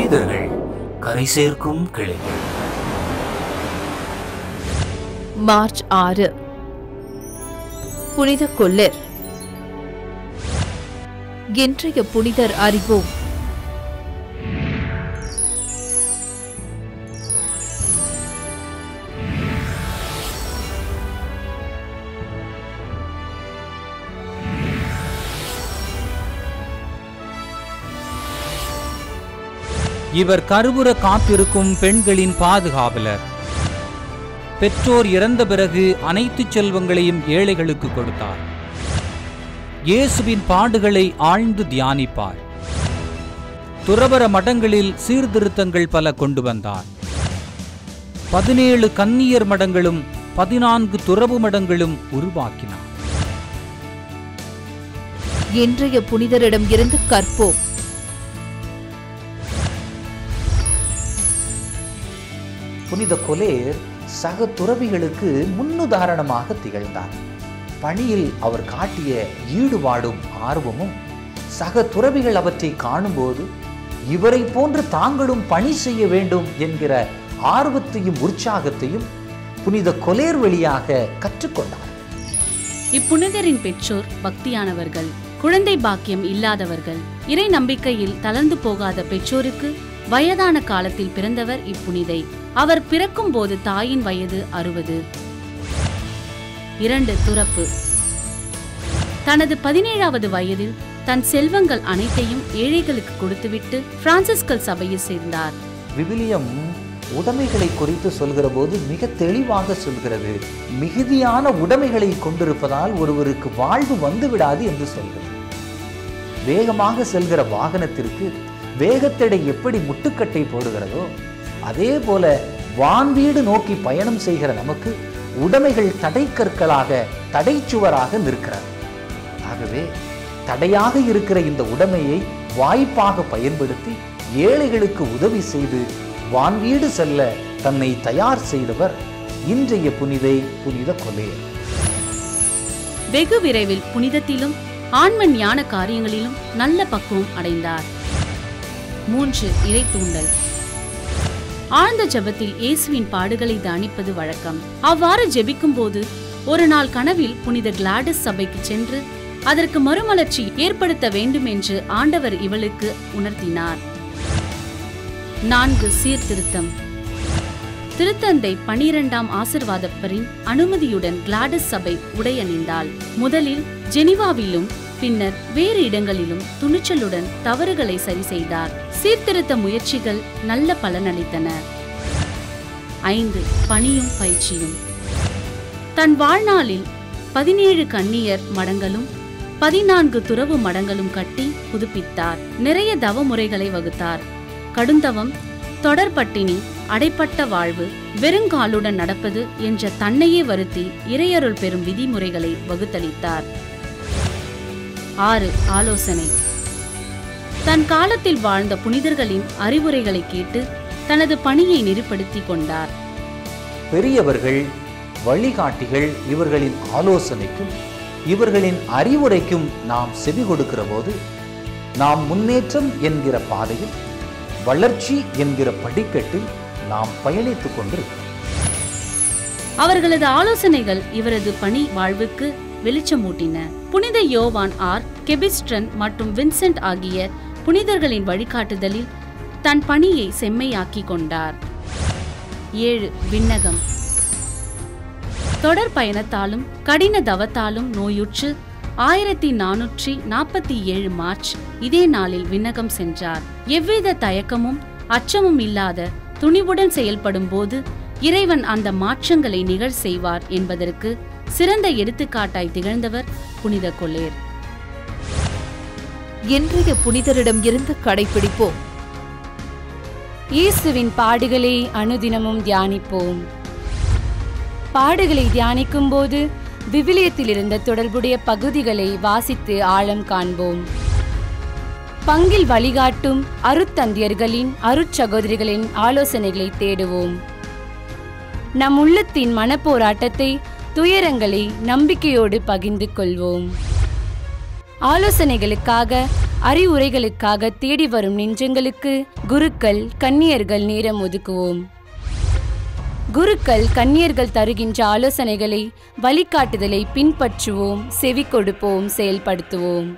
மனிதர்கள் கரை சேர்க்கும் கிளைகள். மார்ச் ஆறு. புனித கொல்லர் இன்றைய புனிதர் அறிவோம். இவர் கருவுற காத்திருக்கும் பெண்களின் பாதுகாவலர். பெற்றோர் இறந்த பிறகு அனைத்து செல்வங்களையும் ஏழைகளுக்கு கொடுத்தார். இயேசுவின் பாடுகளை ஆழ்ந்து தியானிப்பார். துறவர மடங்களில் சீர்திருத்தங்கள் பல கொண்டு வந்தார். பதினேழு கன்னியர் மடங்களும் பதினான்கு துறவு மடங்களும் உருவாக்கினார். இன்றைய புனிதரிடம் இருந்து கற்போம். புனித கொலேர் சக துறவிகளுக்கு முன்னுதாரணமாக திகழ்ந்தார். பணியில் அவர் காட்டிய ஈடுபாடும் ஆர்வமும் சக துறவிகள் அவற்றை காணும்போது இவரை போன்று தாங்களும் பணி செய்ய வேண்டும் என்கிற ஆர்வத்தையும் உற்சாகத்தையும் புனித கொலேர் வழியாக கற்றுக்கொண்டார். இப்புனிதரின் பெற்றோர் பக்தியானவர்கள் குழந்தை பாக்கியம் இல்லாதவர்கள் இறை நம்பிக்கையில் தளர்ந்து போகாத பெற்றோருக்கு வயதான காலத்தில் பிறந்தவர் இப்புனிதை. அவர் பிறக்கும் போது தாயின் வயது அறுபது. இரண்டு துறப்பு. தனது பதினேழாவது வயதில் தன் செல்வங்கள் அனைத்தையும் ஏழைகளுக்கு கொடுத்துவிட்டு பிரான்சிஸ்கல் சபையில் சேர்ந்தார். விவிலியம் உடைமைகளை குறித்து சொல்கிற போது மிக தெளிவாக சொல்கிறது. மிகுதியான உடைமைகளை கொண்டிருப்பதால் ஒருவருக்கு வாழ்வு வந்துவிடாது என்று சொல்கிறது. வேகமாக செல்கிற வாகனத்திற்கு வேகத்தடை எப்படி முட்டுக்கட்டை போடுகிறதோ அதே போல வான்வீடு நோக்கி பயணம் செய்கிற நமக்கு உடைமைகள் தடை கற்களாக தடை சுவராக நிற்கிறார் ஆகவே தடையாக இருக்கிற இந்த உடைமையை வாய்ப்பாக பயன்படுத்தி ஏழைகளுக்கு உதவி செய்து வான்வீடு செல்ல தன்னை தயார் செய்தவர் இன்றைய புனிதை புனித கொலையர் வெகு விரைவில் புனிதத்திலும் ஆன்ம ஞான காரியங்களிலும் நல்ல பக்குவம் அடைந்தார். மூன்று இறை தூண்டல் ஆழ்ந்த ஜெபத்தில் இயேசுவின் பாடுகளை தானிப்பது வழக்கம். அவ்வாறு ஜெபிக்கும் போது ஒரு நாள் கனவில் புனித கிளாடஸ் சபைக்கு சென்று அதற்கு மறுமலர்ச்சி ஏற்படுத்த வேண்டும் என்று ஆண்டவர் இவளுக்கு உணர்த்தினார். நான்கு சீர்திருத்தம். திருத்தந்தை பனிரெண்டாம் ஆசிர்வாதப்பரின் அனுமதியுடன் கிளாடஸ் சபை உடையணிந்தாள். முதலில் ஜெனிவாவிலும் பின்னர் வேறு இடங்களிலும் துணிச்சலுடன் தவறுகளை சரி செய்தார். சீர்திருத்த முயற்சிகள் நல்ல பலனளித்தன. ஐந்து. பணியும் பயிற்சியும். தன் வாழ்நாளில் பதினேழு கன்னியர் மடங்களும் பதினான்கு துறவு மடங்களும் கட்டி புதுப்பித்தார். நிறைய தவ முறைகளை வகுத்தார். கடுந்தவம் தொடர்பட்டினி அடைப்பட்ட வாழ்வு வெறுங்காலுடன் நடப்பது என்ற தன்னையே வருத்தி இறையருள் பெறும் விதிமுறைகளை வகுத்தளித்தார். ஆறு ஆலோசனை. தன் காலத்தில் வாழ்ந்த புனிதர்களின் அறிவுரைகளை கேட்டு தனது பணியை நெறிப்படுத்திக் கொண்டார். பெரியவர்கள் வழிகாட்டிகள் இவர்களின் ஆலோசனைக்கும் இவர்களின் அறிவுரைக்கும் நாம் செவி கொடுக்கிற போது நாம் முன்னேற்றம் என்கிற பாதையில் வளர்ச்சி என்கிற படிக்கட்டில் நாம் பயணித்துக் கொண்டிருக்கிறோம். அவர்களது ஆலோசனைகள் இவரது பணி வாழ்வுக்கு வெளிச்சமூட்டின. புனித யோவான் ஆர் கெபிஸ்ட்ரன் மற்றும் வின்சென்ட் ஆகிய புனிதர்களின் வழிகாட்டுதலில் தன் பணியை செம்மையாக்கி கொண்டார். ஏழு விண்ணகம். தொடர் பயணத்தாலும் கடின தவத்தாலும் நோயுற்று ஆயிரத்தி நானூற்றி நாற்பத்தி ஏழு மார்ச் இதே நாளில் விண்ணகம் சென்றார். எவ்வித தயக்கமும் அச்சமும் இல்லாத துணிவுடன் செயல்படும் போது இறைவன் அந்த மாற்றங்களை நிகழ் செய்வார் என்பதற்கு சிறந்த எடுத்துக்காட்டாய் திகழ்ந்தவர் புனித கொள்ளேர். இன்றைய புனிதரிடம் இருந்து கடைபிடிப்போம். இயேசுவின் பாடுகளை அனுதினமும் தியானிப்போம். பாடுகளை தியானிக்கும் போது விவிலியத்தில் இருந்த தொடர்புடைய பகுதிகளை வாசித்து ஆழம் காண்போம். பங்கில் வழிகாட்டும் அருத்தந்தியர்களின் அருட்சகோதரிகளின் ஆலோசனைகளை தேடுவோம். நம் உள்ளத்தின் மனப்போராட்டத்தை துயரங்களை நம்பிக்கையோடு பகிர்ந்து கொள்வோம். ஆலோசனைகளுக்காக அறிவுரைகளுக்காக தேடி வரும் நெஞ்சங்களுக்கு குருக்கள் கன்னியர்கள் நேரம் ஒதுக்குவோம். குருக்கள் கன்னியர்கள் தருகின்ற ஆலோசனைகளை வழிகாட்டுதலை பின்பற்றுவோம் செவி கொடுப்போம் செயல்படுத்துவோம்.